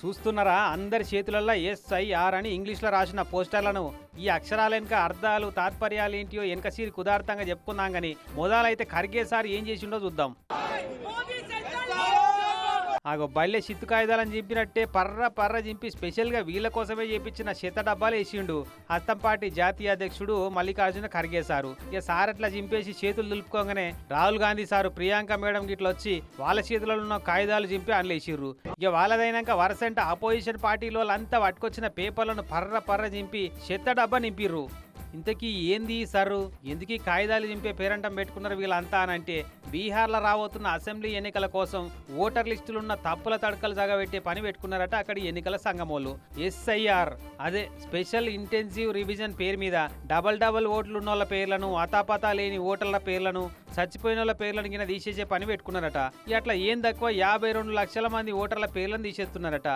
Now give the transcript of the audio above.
చూస్తున్నారా? అందరి చేతులల్లో ఎస్ఐఆర్ అని ఇంగ్లీష్లో రాసిన పోస్టర్లను. ఈ అక్షరాల వెనుక అర్థాలు తాత్పర్యాలు ఏంటియో వెనక సీరి కుదార్థంగా చెప్పుకుందాం కానీ మొదలైతే ఖర్గేసారి ఏం చేసిండో చూద్దాం. ఆగో బళ్ళె చిత్తు కాగితాలను చింపినట్టే పర్ర పర్ర చింపి స్పెషల్గా వీళ్ళ కోసమే చేపించిన శత డబ్బాలు వేసిండు. హస్తం పార్టీ జాతీయ అధ్యక్షుడు మల్లికార్జున ఖర్గే సారు. ఇక సార్ అట్లా చింపేసి చేతులు దులుపుకోగానే రాహుల్ గాంధీ సారు ప్రియాంక మేడం గిట్ల వచ్చి వాళ్ళ చేతులలో ఉన్న కాగితాలు చింపి అనలేసిర్రు ఇక వాళ్ళదైనాక వరసంట అపోజిషన్ పార్టీలో వాళ్ళంతా పట్టుకొచ్చిన పేపర్లను పర్ర పర్ర చింపి చెత్త డబ్బా నింపిర్రు. ఇంతకీ ఏంది సారు? ఎందుకీ కాగితాలు చింపే పేరంటం పెట్టుకున్నారు వీళ్ళంతా అని అంటే బీహార్లో రాబోతున్న అసెంబ్లీ ఎన్నికల కోసం ఓటర్ లిస్టులున్న తప్పుల తడకలు జగబెట్టే పని పెట్టుకున్నారట అక్కడి ఎన్నికల సంఘమోలు ఎస్ఐఆర్. అదే స్పెషల్ ఇంటెన్సివ్ రివిజన్ పేరు మీద డబల్ డబల్ ఓట్లు ఉన్న వాళ్ళ పేర్లను అతాపతా లేని ఓటర్ల పేర్లను చచ్చిపోయిన వాళ్ళ పేర్లను కింద తీసేసే పని పెట్టుకున్నారట. అట్లా ఏం తక్కువ? యాభై రెండు లక్షల మంది ఓటర్ల పేర్లను తీసేస్తున్నారట.